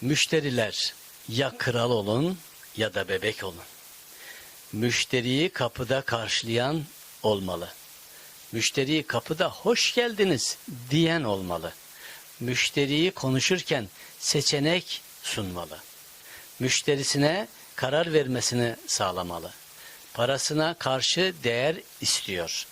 Müşteriler ya kral olun ya da bebek olun. Müşteriyi kapıda karşılayan olmalı. Müşteriyi kapıda hoş geldiniz diyen olmalı. Müşteriyi konuşurken seçenek sunmalı. Müşterisine karar vermesini sağlamalı. Parasına karşı değer istiyor.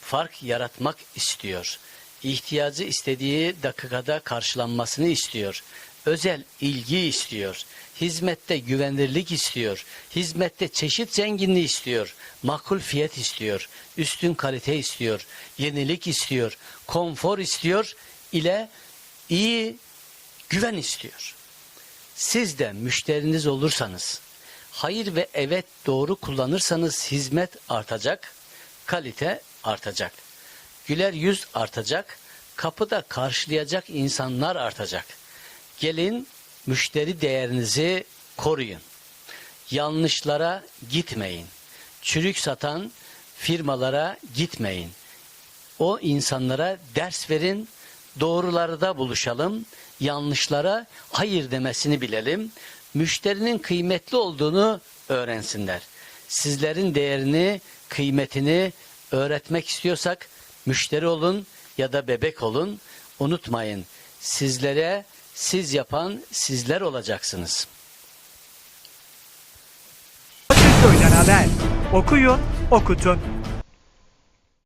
Fark yaratmak istiyor. İhtiyacı istediği dakikada karşılanmasını istiyor. Özel ilgi istiyor. Hizmette güvenirlik istiyor. Hizmette çeşit zenginliği istiyor. Makul fiyat istiyor. Üstün kalite istiyor. Yenilik istiyor. Konfor istiyor. ile iyi güven istiyor. Siz de müşteriniz olursanız, hayır ve evet doğru kullanırsanız hizmet artacak, kalite artacak. Güler yüz artacak, kapıda karşılayacak insanlar artacak. Gelin müşteri değerinizi koruyun. Yanlışlara gitmeyin. Çürük satan firmalara gitmeyin. O insanlara ders verin, doğrularda buluşalım, yanlışlara hayır demesini bilelim, müşterinin kıymetli olduğunu öğrensinler. Sizlerin değerini, kıymetini öğretmek istiyorsak müşteri olun ya da bebek olun. Unutmayın sizlere siz yapan sizler olacaksınız. Akılköy'den haber. Okuyun, okutun.